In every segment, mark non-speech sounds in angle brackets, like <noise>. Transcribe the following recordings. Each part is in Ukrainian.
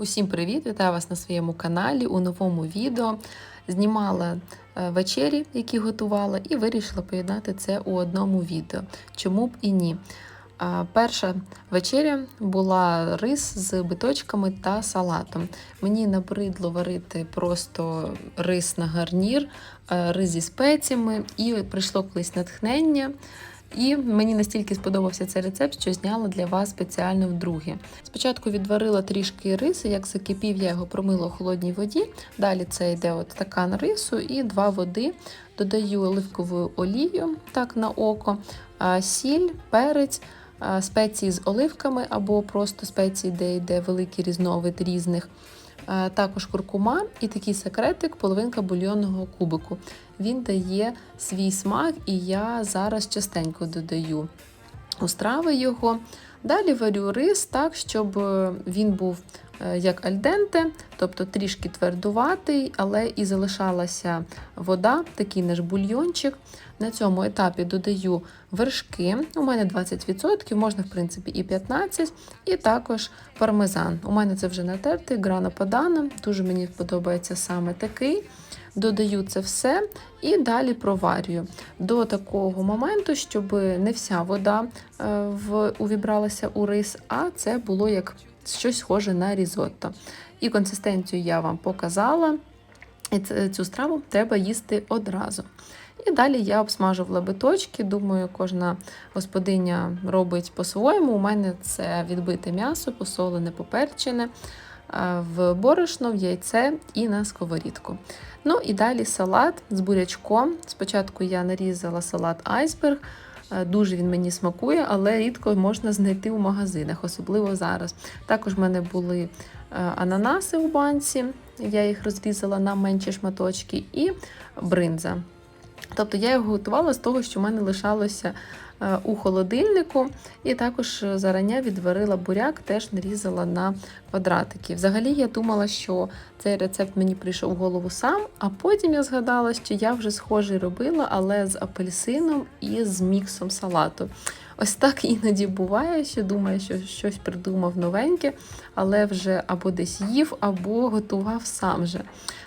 Усім привіт! Вітаю вас на своєму каналі у новому відео. Знімала е, вечері, які готувала, і вирішила поєднати це у одному відео. Чому б і ні? Перша вечеря була рис з биточками та салатом. Мені набридло варити просто рис на гарнір, е, рис зі спеціями, і прийшло колись натхнення. І мені настільки сподобався цей рецепт, що зняла для вас спеціально вдруге. Спочатку відварила трішки риси, як закипів, я його промила у холодній воді. Далі це йде от стакан рису і два води. Додаю оливкову олію так на око, сіль, перець, спеції з оливками або просто спеції, де йде великий різновид різних. А, Також куркума і такий секретик, половинка бульйонного кубику. Він дає свій смак, і я зараз частенько додаю у страви його. Далі варю рис так, щоб е, він був е, як альденте, тобто трішки твердуватий, але і залишалася вода, такий наш бульйончик. На цьому етапі додаю вершки. У мене 20%, можна, в принципі, і 15%, і також пармезан. У мене це вже натертий, грана падана. Дуже мені подобається саме такий. Додаю це все і далі проварюю до такого моменту, щоб не вся вода в, увібралася у рис, а це було як щось схоже на різотто. І консистенцію я вам показала. І цю страву треба їсти одразу. І далі я обсмажувала биточки. Думаю, кожна господиня робить по-своєму. У мене це відбите м'ясо, посолене, поперчене в борошно, в яйце і на сковорідку. Ну і далі салат з бурячком. Спочатку я нарізала салат айсберг. Дуже він мені смакує, але рідко можна знайти у магазинах, особливо зараз. Також в мене були ананаси у банці, я їх розрізала на менші шматочки, і бринза. Тобто я його готувала з того, що в мене лишалося у холодильнику, і також зарання відварила буряк, теж нарізала на квадратики. Взагалі, я думала, що цей рецепт мені прийшов в голову сам, а потім я згадала, що я вже схожий робила, але з апельсином і з міксом салату. Ось так іноді буває, що думаю, що щось придумав новеньке, але вже або десь їв, або готував сам же.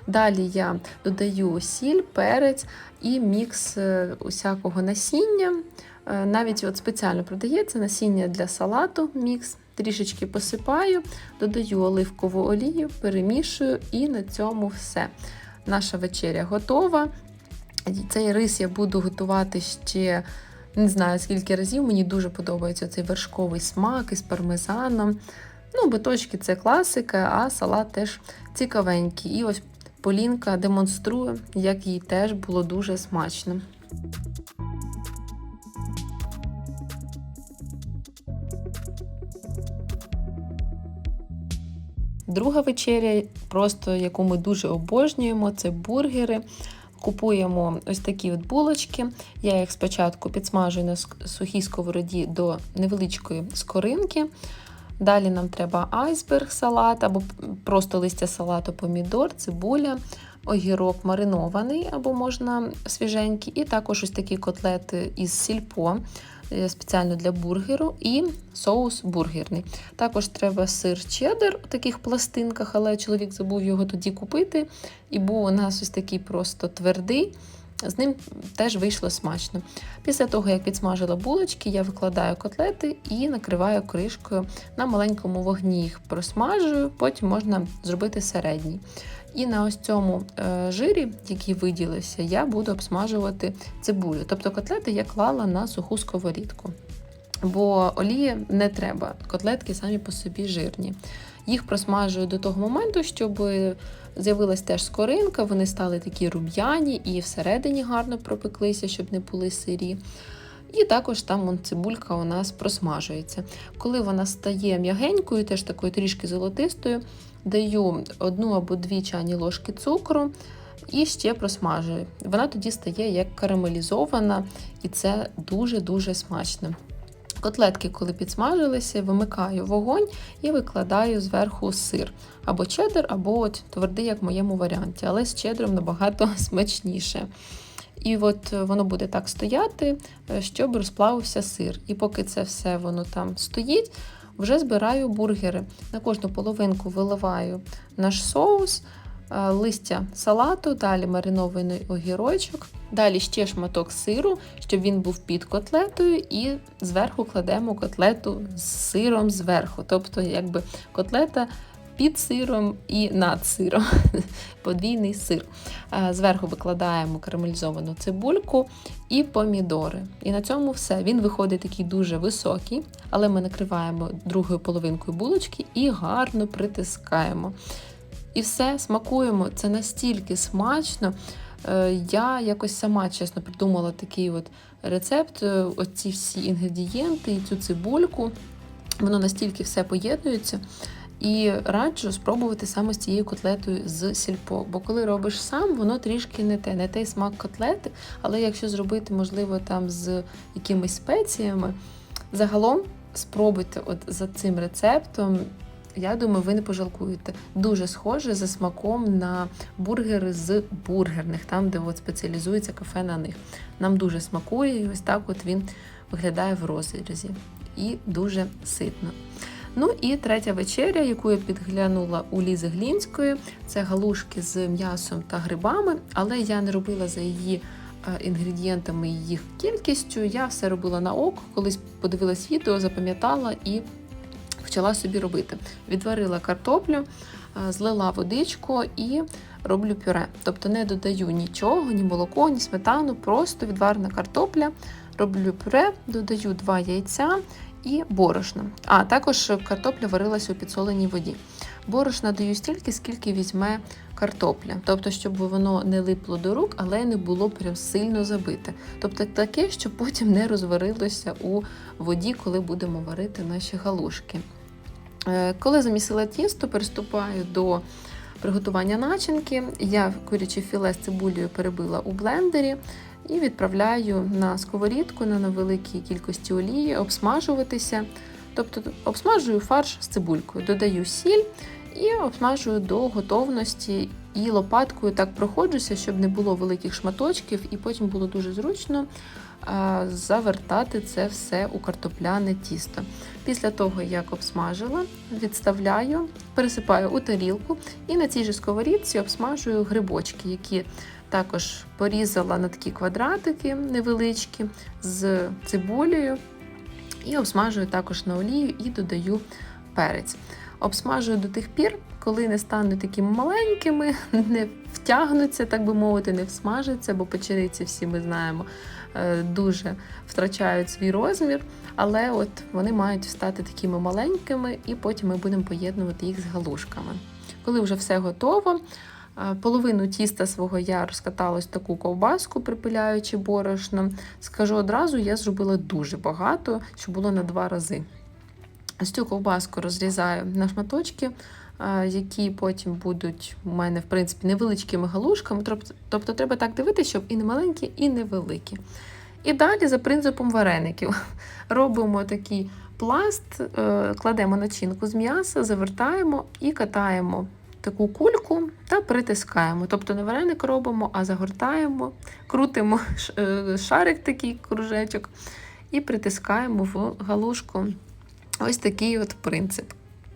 Далі я додаю сіль, перець і мікс е, усякого насіння. Е, навіть от спеціально продається насіння для салату, мікс. Трішечки посипаю, додаю оливкову олію, перемішую і на цьому все. Наша вечеря готова. Цей рис я буду готувати ще не знаю скільки разів. Мені дуже подобається цей вершковий смак із пармезаном. Ну, биточки це класика, а салат теж цікавенький. І ось Полінка демонструє, як їй теж було дуже смачно. Друга вечеря, просто яку ми дуже обожнюємо, це бургери. Купуємо ось такі от булочки. Я їх спочатку підсмажую на сухій сковороді до невеличкої скоринки. Далі нам треба айсберг салат або просто листя салату, помідор, цибуля, огірок маринований або можна свіженький, і також ось такі котлети із сільпо. Е, спеціально для бургеру, і соус бургерний. Також треба сир чеддер у таких пластинках, але чоловік забув його тоді купити. І був у нас ось такий просто твердий. З ним теж вийшло смачно. Після того, як підсмажила булочки, я викладаю котлети і накриваю кришкою на маленькому вогні. Їх просмажую, потім можна зробити середній. І на ось цьому е, жирі, який виділився, я буду обсмажувати цибулю. Тобто котлети я клала на суху сковорідку. Бо олії не треба, котлетки самі по собі жирні. Їх просмажую до того моменту, щоб з'явилась теж скоринка, вони стали такі рум'яні і всередині гарно пропеклися, щоб не були сирі. І також там цибулька у нас просмажується. Коли вона стає м'ягенькою, теж такою трішки золотистою, даю одну або дві чайні ложки цукру і ще просмажую. Вона тоді стає як карамелізована, і це дуже-дуже смачно. Котлетки, коли підсмажилися, вимикаю вогонь і викладаю зверху сир. Або чеддер, або от твердий, як в моєму варіанті, але з чедром набагато <laughs> смачніше. І от воно буде так стояти, щоб розплавився сир. І поки це все воно там стоїть, вже збираю бургери. На кожну половинку виливаю наш соус, е, листя салату, далі маринований огірочок, далі ще шматок сиру, щоб він був під котлетою, і зверху кладемо котлету з сиром зверху. Тобто, якби котлета під сиром і над сиром. <laughs> Подвійний сир. Е, Зверху викладаємо карамелізовану цибульку і помідори. І на цьому все. Він виходить такий дуже високий, але ми накриваємо другою половинкою булочки і гарно притискаємо. І все, смакуємо. Це настільки смачно. Е, Я якось сама чесно придумала такий от рецепт, е, оці всі інгредієнти і цю цибульку. Воно настільки все поєднується. І раджу спробувати саме з цією котлетою з сільпо. Бо коли робиш сам, воно трішки не те, не той смак котлети. Але якщо зробити, можливо, там з якимись спеціями, загалом спробуйте от за цим рецептом. Я думаю, ви не пожалкуєте. Дуже схоже за смаком на бургери з бургерних, там, де от спеціалізується кафе на них. Нам дуже смакує, і ось так от він виглядає в розрізі. І дуже ситно. Ну і третя вечеря, яку я підглянула у Лізи Глінської, це галушки з м'ясом та грибами, але я не робила за її е, інгредієнтами і їх кількістю. Я все робила на око, колись подивилась відео, запам'ятала і почала собі робити. Відварила картоплю, е, злила водичку і роблю пюре. Тобто не додаю нічого, ні молоко, ні сметану, просто відварена картопля. Роблю пюре, додаю два яйця і борошно. А також картопля варилася у підсоленій воді. Борошна даю стільки, скільки візьме картопля, тобто, щоб воно не липло до рук, але не було прям сильно забите. Тобто таке, щоб потім не розварилося у воді, коли будемо варити наші галушки. Е, Коли замісила тісто, переступаю до приготування начинки. Я куряче філе з цибулею перебила у блендері і відправляю на сковорідку на невеликій кількості олії обсмажуватися. Тобто обсмажую фарш з цибулькою, додаю сіль і обсмажую до готовності. І лопаткою так проходжуся, щоб не було великих шматочків, і потім було дуже зручно завертати це все у картопляне тісто. Після того, як обсмажила, відставляю, пересипаю у тарілку і на цій же сковорідці обсмажую грибочки, які також порізала на такі квадратики невеличкі з цибулею. І обсмажую також на олію і додаю перець. Обсмажую до тих пір, коли не стануть такими маленькими, <laughs> не втягнуться, так би мовити, не всмажаться, бо печериці всі ми знаємо дуже втрачають свій розмір. Але от вони мають стати такими маленькими, і потім ми будемо поєднувати їх з галушками. Коли вже все готово, е, половину тіста свого я розкатала таку ковбаску, припиляючи борошном. Скажу одразу, я зробила дуже багато, що було на два рази. Ось цю ковбаску розрізаю на шматочки, е, які потім будуть у мене, в принципі, невеличкими галушками. Тобто треба так дивитися, щоб і не маленькі, і невеликі. І далі, за принципом вареників, <laughs> робимо такий пласт, е, кладемо начинку з м'яса, завертаємо і катаємо таку кульку та притискаємо. Тобто не вареник робимо, а загортаємо, крутимо е, шарик такий кружечок і притискаємо в галушку. Ось такий от принцип.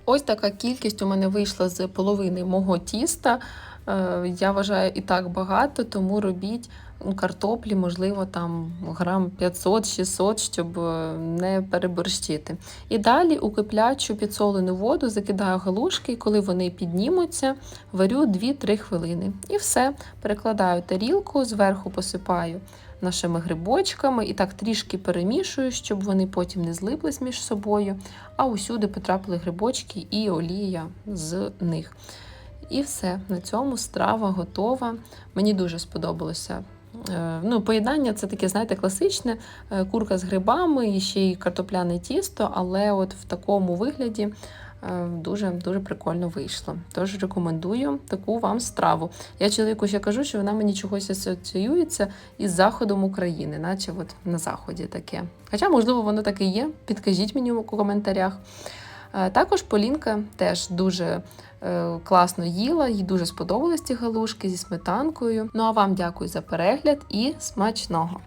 Ось така кількість у мене вийшла з половини мого тіста. Е, Я вважаю і так багато, тому робіть картоплі, можливо, там грам 500-600, щоб е, не переборщити. І далі у киплячу підсолену воду закидаю галушки, і коли вони піднімуться, варю 2-3 хвилини. І все, перекладаю тарілку, зверху посипаю нашими грибочками і так трішки перемішую, щоб вони потім не злиплись між собою, а усюди потрапили грибочки і олія з них. І все, на цьому страва готова. Мені дуже сподобалося. Е, Ну, Поєднання це таке, знаєте, класичне е, курка з грибами і ще й картопляне тісто, але от в такому вигляді дуже дуже прикольно вийшло. Тож рекомендую таку вам страву. Я чоловіку ще кажу, що вона мені чогось асоціюється із заходом України, наче от на заході таке. Хоча, можливо, воно таке є. Підкажіть мені у коментарях. Також Полінка теж дуже е, класно їла, їй дуже сподобались ці галушки зі сметанкою. Ну а вам дякую за перегляд і смачного!